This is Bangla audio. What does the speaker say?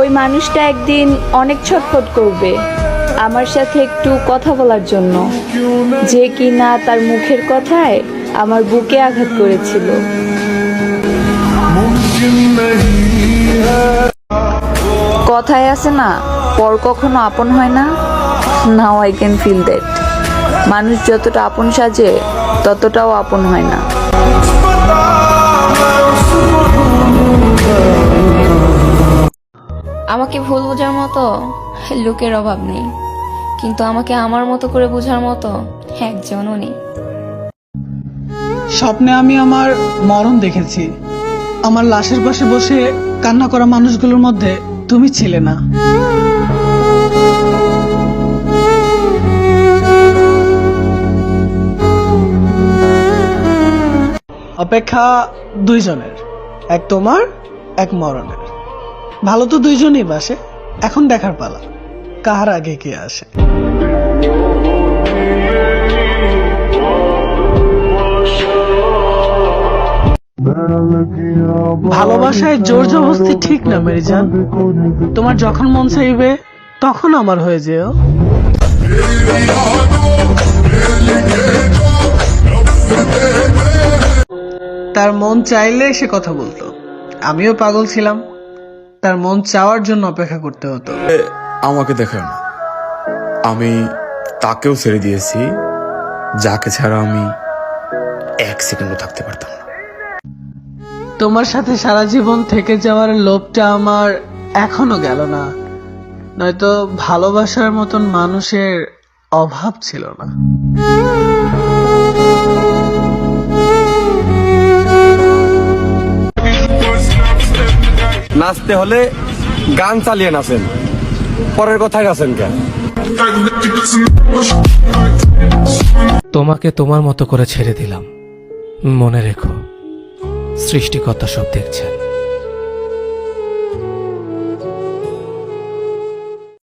ওই মানুষটা একদিন অনেক ছটফট করবে আমার সাথে একটু কথা বলার জন্য। যে কি না তার মুখের কথায় আমার বুকে আঘাত করেছিল। কথায় আছে না, পর কখনো আপন হয় না। Now I can feel that মানুষ যতটা আপন সাজে, ততটাও আপন হয় না। আমাকে ভুল বোঝার মতো? লোকের অভাব নেই। কিন্তু আমাকে আমার মতো করে বোঝার মতো একজনও নেই। স্বপ্নে আমি আমার মরণ দেখেছি। আমার লাশের পাশে বসে কান্না করা মানুষগুলোর মধ্যে তুমি ছিলে না। অপেক্ষা দুইজনের, এক তোমার, এক মরণের। ভালো তো দুইজনই বাসে। এখন দেখার পালা। কার আগে কে আসে? ভালোবাসায় জোর জবস্তি ঠিক না মেরিজান তোমার যখন মন চাইবে, তখন আমার হয়ে যেও। তার মন চাইলে সে কথা বলতো। আমিও পাগল ছিলাম। তার মন চাওয়ার জন্য অপেক্ষা করতে হতো। আমাকে দেখো না। আমি তাকেও ছেড়ে দিয়েছি যাকে ছাড়া আমি এক সেকেন্ডও থাকতে পারতাম না। তোমার সাথে সারা জীবন থেকে যাওয়ার লোভটা আমার এখনও গেল না। নয়তো ভালোবাসার মতন মানুষের অভাব ছিল না। নাচতে হলে গান চালিয়ে নাচেন। পরের কথায় গেছেন কেন? তোমাকে তোমার মতো করে ছেড়ে দিলাম। মনে রেখো, সৃষ্টিকর্তা সব দেখছেন।